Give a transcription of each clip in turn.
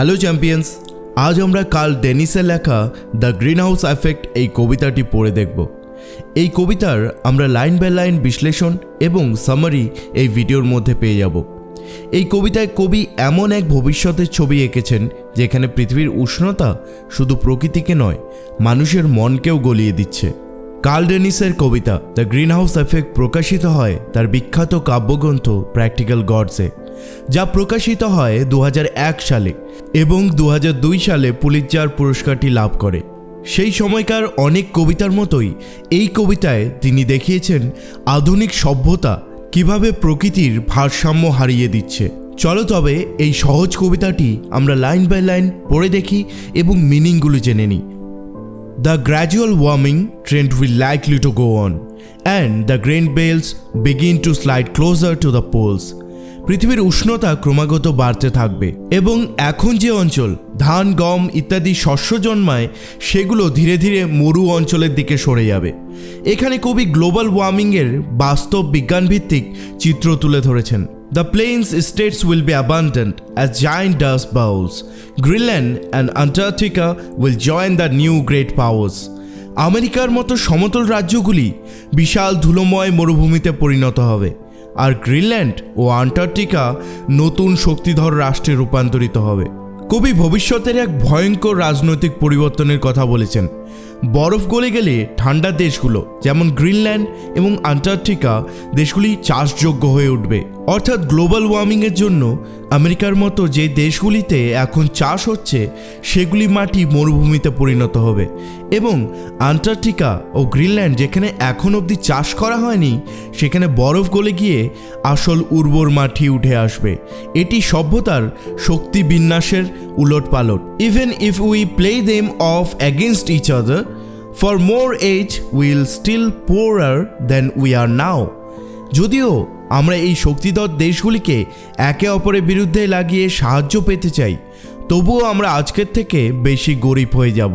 Hello champions আজ আমরা কাল ডেনিসের লেখা দ্য গ্রিন হাউস এফেক্ট এই কবিতাটি পড়ে দেখব। এই কবিতার আমরা লাইন বাই লাইন বিশ্লেষণ এবং সামারি এই ভিডিওর মধ্যে পেয়ে যাব। এই কবিতায় কবি এমন এক ভবিষ্যতের ছবি এঁকেছেন, যেখানে পৃথিবীর উষ্ণতা শুধু প্রকৃতিকে নয়, মানুষের মনকেও গলিয়ে দিচ্ছে। কার্ল ডেনিসের কবিতা দ্য গ্রিন হাউস এফেক্ট প্রকাশিত হয় তার বিখ্যাত কাব্যগ্রন্থ প্র্যাকটিক্যাল গডসে যা প্রকাশিত হয় দু হাজার এক সালে এবং দু হাজার দুই সালে পুলিৎজার পুরস্কারটি লাভ করে। সেই সময়কার অনেক কবিতার মতোই এই কবিতায় তিনি দেখিয়েছেন আধুনিক সভ্যতা কীভাবে প্রকৃতির ভারসাম্য হারিয়ে দিচ্ছে। চলো তবে এই সহজ কবিতাটি আমরা লাইন বাই লাইন পড়ে দেখি এবং মিনিংগুলো জেনে নিই। The gradual warming trend will likely to go on, and the grain belts begin to slide closer to the poles. পৃথিবীর উষ্ণতা ক্রমাগত বাড়তে থাকবে এবং এখন যে অঞ্চল, ধান, গম ইত্যাদি শস্য জন্মায়, সেগুলো ধীরে ধীরে মরু অঞ্চলের দিকে সরে যাবে এখানে কবি গ্লোবাল ওয়ার্মিংয়ের বাস্তব বিজ্ঞানভিত্তিক চিত্র তুলে ধরেছেন The plains states will be abundant as giant dust bowls. Greenland and Antarctica will join the new great powers. আমেরিকার মতো সমতল রাজ্যগুলি বিশাল ধুলোময় মরুভূমিতে পরিণত হবে আর গ্রিনল্যান্ড ও আন্টার্কটিকা নতুন শক্তিধর রাষ্ট্রে রূপান্তরিত হবে। কবি ভবিষ্যতের এক ভয়ঙ্কর রাজনৈতিক পরিবর্তনের কথা বলেছেন। বরফ গলে গেলে ঠান্ডা দেশগুলো, যেমন গ্রিনল্যান্ড এবং আন্টার্কটিকা, দেশগুলি চাষযোগ্য হয়ে উঠবে। অর্থাৎ গ্লোবাল ওয়ার্মিংয়ের জন্য আমেরিকার মতো যে দেশগুলিতে এখন চাষ হচ্ছে, সেগুলি মাটি মরুভূমিতে পরিণত হবে। এবং আন্টার্কটিকা ও গ্রিনল্যান্ড, যেখানে এখন অবধি চাষ করা হয়নি, সেখানে বরফ গলে গিয়ে আসল উর্বর মাটি উঠে আসবে। এটি সভ্যতার শক্তি বিন্যাসের উলট পালট। Even if we play them off against each other for more aid will still poorer than we are now যদিও আমরা এই শক্তিধর দেশগুলিকে একে অপরের বিরুদ্ধে লাগিয়ে সাহায্য পেতে চাই, তবুও আমরা আজকের থেকে বেশি গরিব হয়ে যাব।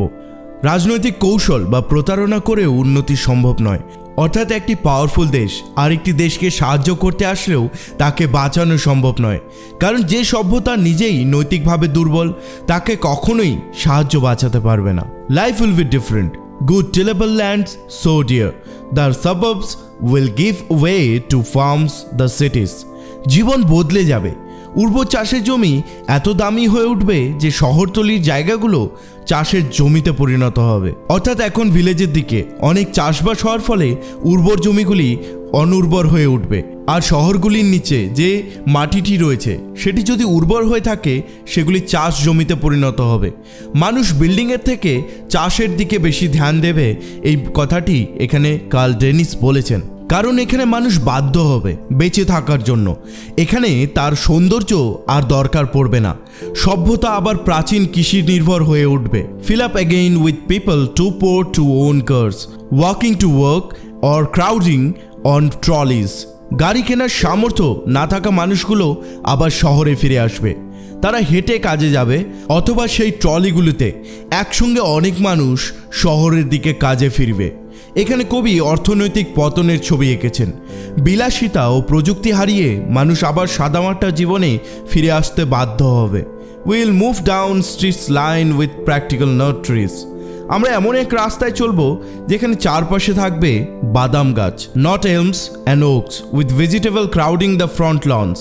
রাজনৈতিক কৌশল বা প্রতারণা করেও উন্নতি সম্ভব নয়। অর্থাৎ একটি পাওয়ারফুল দেশ, আরেকটি দেশকে সাহায্য করতে আসলেও তাকে বাঁচানো সম্ভব নয়। কারণ যে সভ্যতা নিজেই নৈতিকভাবে দুর্বল, তাকে কখনোই সাহায্য বাঁচাতে পারবে না। Life will be different good tillable lands so dear the suburbs will give way to farms the cities জীবন বদলে যাবে। উর্বর চাষের জমি এত দামি হয়ে উঠবে যে শহরতলির জায়গাগুলো চাষের জমিতে পরিণত হবে। অর্থাৎ এখন ভিলেজের দিকে অনেক চাষবাস হওয়ার ফলে উর্বর জমিগুলি অনুর্বর হয়ে উঠবে। আর শহরগুলির নিচে যে মাটিটি রয়েছে, সেটি যদি উর্বর হয়ে থাকে, সেগুলি চাষ জমিতে পরিণত হবে। মানুষ বিল্ডিংয়ের থেকে চাষের দিকে বেশি ধ্যান দেবে, এই কথাটি এখানে কার্ল ডেনিস বলেছেন। কারণ এখানে মানুষ বাধ্য হবে বেঁচে থাকার জন্য। এখানে তার সৌন্দর্য আর দরকার পড়বে না। সভ্যতা আবার প্রাচীন কৃষি নির্ভর হয়ে উঠবে। Fill up again with people too poor to own cars walking to work or crowding on trolleys গাড়ি কেনার সামর্থ্য না থাকা মানুষগুলো আবার শহরে ফিরে আসবে। তারা হেঁটে কাজে যাবে অথবা সেই ট্রলিগুলিতে একসঙ্গে অনেক মানুষ শহরের দিকে কাজে ফিরবে। এখানে কবি অর্থনৈতিক পতনের ছবি এঁকেছেন। বিলাসিতা ও প্রযুক্তি হারিয়ে মানুষ আবার সাদামাটা জীবনে ফিরে আসতে বাধ্য হবে। Will move down streets line with practical nut trees আমরা এমন এক রাস্তায় চলবো যেখানে চারপাশে থাকবে বাদাম গাছ not elms and oaks with vegetable crowding the front lawns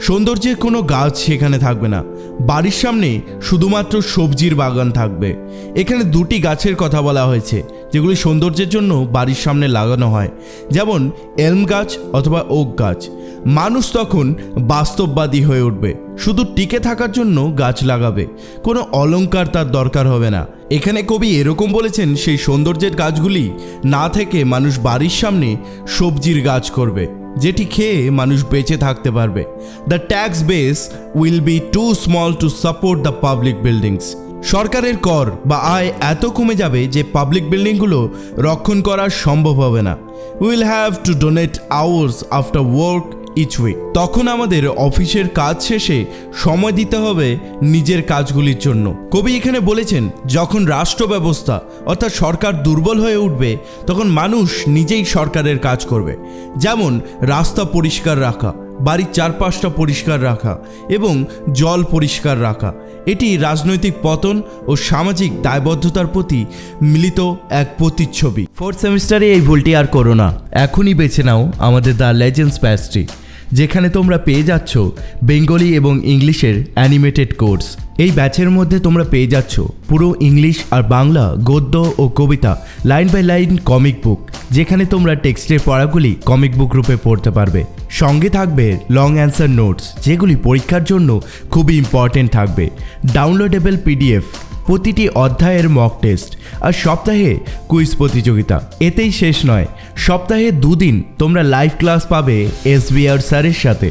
সৌন্দর্যের কোনো গাছ সেখানে থাকবে না। বাড়ির সামনে শুধুমাত্র সবজির বাগান থাকবে। এখানে দুটি গাছের কথা বলা হয়েছে, যেগুলি সৌন্দর্যের জন্য বাড়ির সামনে লাগানো হয়। যেমন এলম গাছ অথবা ওক গাছ। মানুষ তখন বাস্তববাদী হয়ে উঠবে। শুধু টিকে থাকার জন্য গাছ লাগাবে। কোনো অলংকার তার দরকার হবে না। এখানে কবি এরকম বলেছেন, সেই সৌন্দর্যের গাছগুলি না থেকে মানুষ বাড়ির সামনে সবজির গাছ করবে। যেটি খেয়ে মানুষ বেঁচে থাকতে পারবে। The tax base will be too small to support the public buildings সরকারের কর বা আয় এত কমে যাবে যে পাবলিক বিল্ডিংগুলো রক্ষণ করা সম্ভব হবে না। Will have to donate hours after work each week তখন আমাদের অফিসের কাজ শেষে সময় দিতে হবে নিজের কাজগুলির জন্য। কবি এখানে বলেছেন, যখন রাষ্ট্র ব্যবস্থা অর্থাৎ সরকার দুর্বল হয়ে উঠবে, তখন মানুষ নিজেই সরকারের কাজ করবে। যেমন রাস্তা পরিষ্কার রাখা, বাড়ির চারপাশটা পরিষ্কার রাখা এবং জল পরিষ্কার রাখা। এটি রাজনৈতিক পতন ও সামাজিক দায়বদ্ধতার প্রতি মিলিত এক প্রতিচ্ছবি। ফোর্থ সেমিস্টারে এই ভুলটি আর করো না। এখনই বেছে নাও আমাদের দ্য লেজেন্ডস প্যাস্ট্রি যেখানে তোমরা পেয়ে যাচ্ছ বেঙ্গলি এবং ইংলিশের অ্যানিমেটেড কোর্স। এই ব্যাচের মধ্যে তোমরা পেয়ে যাচ্ছ পুরো ইংলিশ আর বাংলা, গদ্য ও কবিতা line by line comic book যেখানে তোমরা টেক্সটের পড়াগুলি কমিক বুক রূপে পড়তে পারবে। সঙ্গে থাকবে লং অ্যান্সার নোটস যেগুলি পরীক্ষার জন্য খুবই ইম্পর্টেন্ট থাকবে। ডাউনলোডেবল পিডিএফ প্রতিটি অধ্যায়ের মক টেস্ট আর সপ্তাহে কুইজ প্রতিযোগিতা। এতেই শেষ নয়। সপ্তাহে দুদিন তোমরা লাইভ ক্লাস পাবে এসবিআর স্যারের সাথে।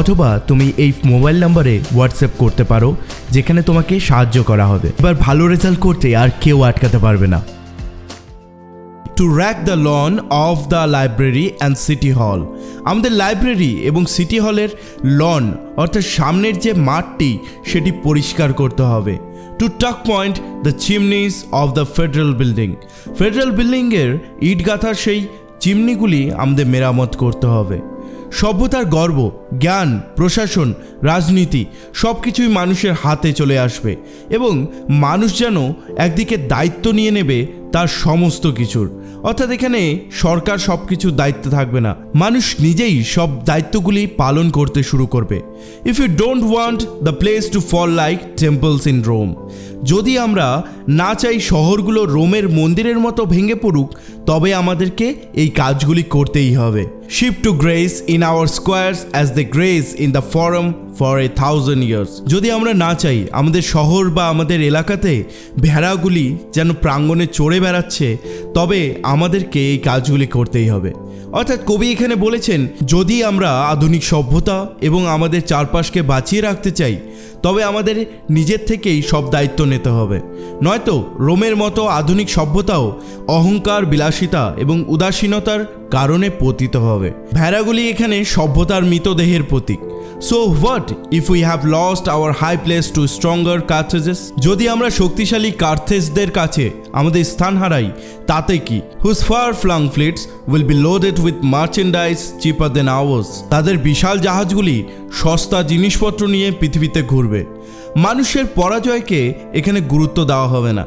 অথবা তুমি এই মোবাইল নাম্বারে হোয়াটসঅ্যাপ করতে পারো, যেখানে তোমাকে সাহায্য করা হবে। এবার ভালো রেজাল্ট করতে আর কেউ আটকাতে পারবে না। To rake the lawn of the library and city hall আমাদের লাইব্রেরি এবং সিটি হলের লন অর্থাৎ সামনের যে মাঠটি, সেটি পরিষ্কার করতে হবে। To tuck point the chimneys of the federal building federal বিল্ডিংয়ের ইট গাঁথার সেই চিমনিগুলি আমাদের মেরামত করতে হবে। সভ্যতার গর্ব, জ্ঞান, প্রশাসন, রাজনীতি সব কিছুই মানুষের হাতে চলে আসবে এবং মানুষ যেন একদিকে দায়িত্ব নিয়ে নেবে তার সমস্ত কিছুর। অর্থাৎ এখানে সরকার সব কিছুর দায়িত্ব থাকবে না। মানুষ নিজেই সব দায়িত্বগুলি পালন করতে শুরু করবে। If you don't want the place to fall like temples in Rome যদি আমরা না চাই শহরগুলো রোমের মন্দিরের মতো ভেঙে পড়ুক, তবে আমাদেরকে এই কাজগুলি করতেই হবে। Sheep to graze in our squares as the graze in the forum for a thousand years যদি আমরা না চাই, আমাদের শহর বা আমাদের এলাকাতে ভেড়াগুলি যেন প্রাঙ্গণে চড়ে বেড়াচ্ছে, তবে আমাদেরকে এই কাজগুলি করতেই হবে। অর্থাৎ কবি এখানে বলেছেন, যদি আমরা আধুনিক সভ্যতা এবং আমাদের চারপাশকে বাঁচিয়ে রাখতে চাই তবে আমাদের নিজের থেকেই সব দায়িত্ব নিতে হবে। নয়তো রোমের মতো আধুনিক সভ্যতাও অহংকার, বিলাসিতা এবং উদাসীনতার কারণে পতিত হবে। ভেড়াগুলি এখানে সভ্যতার মৃতদেহের প্রতীক। So what if we have lost our high place to stronger Carthages যদি আমরা শক্তিশালী কার্থেজদের কাছে আমাদের স্থান হারাই, তাতে কি? Whose far flung fleets will be loaded with merchandise cheaper than ours তাদের বিশাল জাহাজগুলি সস্তা জিনিসপত্র নিয়ে পৃথিবীতে ঘুরবে। মানুষের পরাজয়কে এখানে গুরুত্ব দেওয়া হবে না।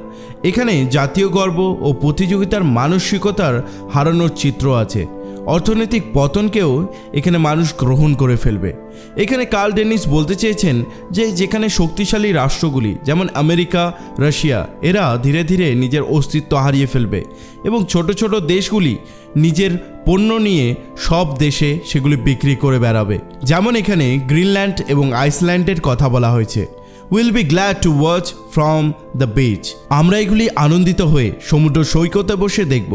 এখানে জাতীয় গর্ব ও প্রতিযোগিতার মানসিকতার হারানোর চিত্র আছে। অর্থনৈতিক পতনকেও এখানে মানুষ গ্রহণ করে ফেলবে। এখানে কার্ল ডেনিস বলতে চেয়েছেন যে যেখানে শক্তিশালী রাষ্ট্রগুলি, যেমন আমেরিকা, রাশিয়া, এরা ধীরে ধীরে নিজের অস্তিত্ব হারিয়ে ফেলবে এবং ছোট ছোট দেশগুলি নিজের পণ্য নিয়ে সব দেশে সেগুলি বিক্রি করে বেড়াবে। যেমন এখানে গ্রিনল্যান্ড এবং আইসল্যান্ডের কথা বলা হয়েছে। Will be glad to watch from the beach আমরা এগুলি আনন্দিত হয়ে সমুদ্র সৈকতে বসে দেখব।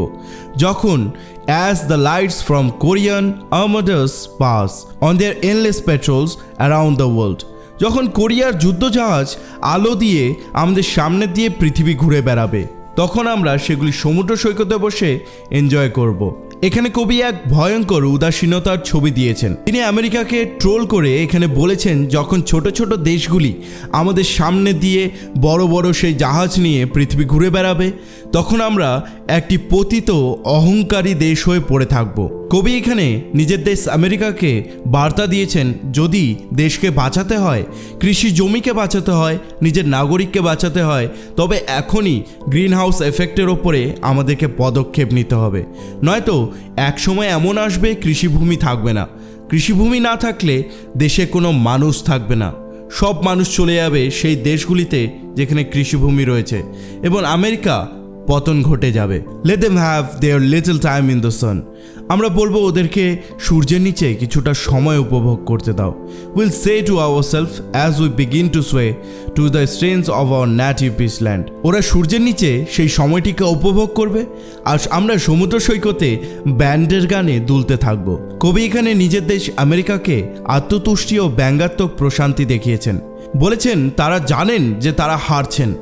যখন as the lights from Korean armadas pass on their endless patrols around the world যখন কোরিয়ার যুদ্ধজাহাজ আলো দিয়ে আমাদের সামনে দিয়ে পৃথিবী ঘুরে বেড়াবে, তখন আমরা সেগুলি সমুদ্র সৈকতে বসে এনজয় করব। এখানে কবি এক ভয়ঙ্কর উদাসীনতার ছবি দিয়েছেন। তিনি আমেরিকাকে ট্রোল করে এখানে বলেছেন, যখন ছোট ছোট দেশগুলি আমাদের সামনে দিয়ে বড় বড় সেই জাহাজ নিয়ে পৃথিবী ঘুরে বেড়াবে, তখন আমরা একটি পতিত, অহংকারী দেশ হয়ে পড়ে থাকব। কবি এখানে নিজের দেশ আমেরিকাকে বার্তা দিয়েছেন, যদি দেশকে বাঁচাতে হয়, কৃষি জমিকে বাঁচাতে হয়, নিজের নাগরিককে বাঁচাতে হয়, তবে এখনই গ্রিন হাউস এফেক্টের ওপরে আমাদেরকে পদক্ষেপ নিতে হবে। নয়তো এক সময় এমন আসবে, কৃষিভূমি থাকবে না। কৃষিভূমি না থাকলে দেশে কোনো মানুষ থাকবে না। সব মানুষ চলে যাবে সেই দেশগুলিতে যেখানে কৃষিভূমি রয়েছে। এবং আমেরিকা পতন ঘটে যাবে। Let them have their little time in the sun আমরা বলব ওদেরকে সূর্যের নিচে কিছুটা সময় উপভোগ করতে দাও। Will say to ourself as we begin to sway to the strains of our native peaceland ওরা সূর্যের নিচে সেই সময়টিকে উপভোগ করবে আর আমরা সমুদ্র সৈকতে ব্যান্ডের গানে দুলতে থাকব। কবি এখানে নিজের দেশ আমেরিকাকে আত্মতুষ্টি ও ব্যঙ্গাত্মক প্রশান্তি দেখিয়েছেন। বলেছেন, তারা জানেন যে তারা হারছেন।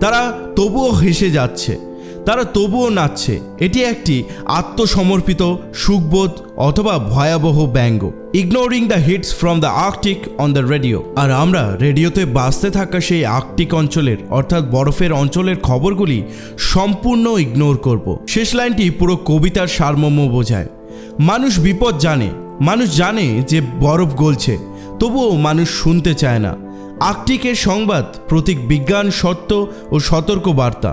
তারা তবুও হেসে যাচ্ছে। তারা তবুও নাচছে। এটি একটি আত্মসমর্পিত, সুখবোধ অথবা ভয়াবহ ব্যঙ্গ। Ignoring the hits from the Arctic on the radio আর আমরা রেডিওতে বাঁচতে থাকা সেই আর্কটিক অঞ্চলের, অর্থাৎ বরফের অঞ্চলের খবরগুলি সম্পূর্ণ ইগনোর করব। শেষ লাইনটি পুরো কবিতার সারমর্ম বোঝায়। মানুষ বিপদ জানে, মানুষ জানে যে বরফ গলছে, তবুও মানুষ শুনতে চায় না। আর্কটিকের সংবাদ প্রতীক বিজ্ঞান, সত্য ও সতর্ক বার্তা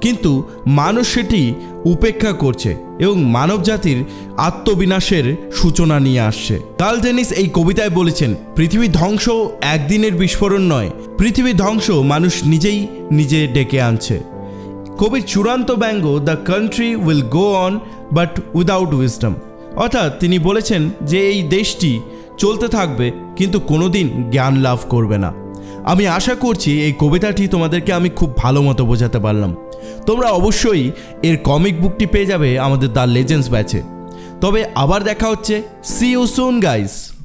কিন্তু মানুষ সেটি উপেক্ষা করছে এবং মানবজাতির আত্মবিনাশের সূচনা নিয়ে আসছে। কার্ল ডেনিস এই কবিতায় বলেছেন, পৃথিবী ধ্বংস একদিনের বিস্ফোরণ নয়, পৃথিবী ধ্বংস মানুষ নিজেই নিজে ডেকে আনছে। কবির চূড়ান্ত ব্যঙ্গ, the country will go on, but without wisdom. অর্থাৎ তিনি বলেছেন যে এই দেশটি চলতে থাকবে, কিন্তু কোনোদিন জ্ঞান লাভ করবে না। আমি আশা করছি এই কবিতাটি তোমাদেরকে আমি খুব ভালো মতো বোঝাতে পারলাম। তোমরা অবশ্যই এর কমিক বুকটি পেয়ে যাবে আমাদের দ্য লেজেন্ডস ব্যাচে। তবে আবার দেখা হচ্ছে। C you soon guys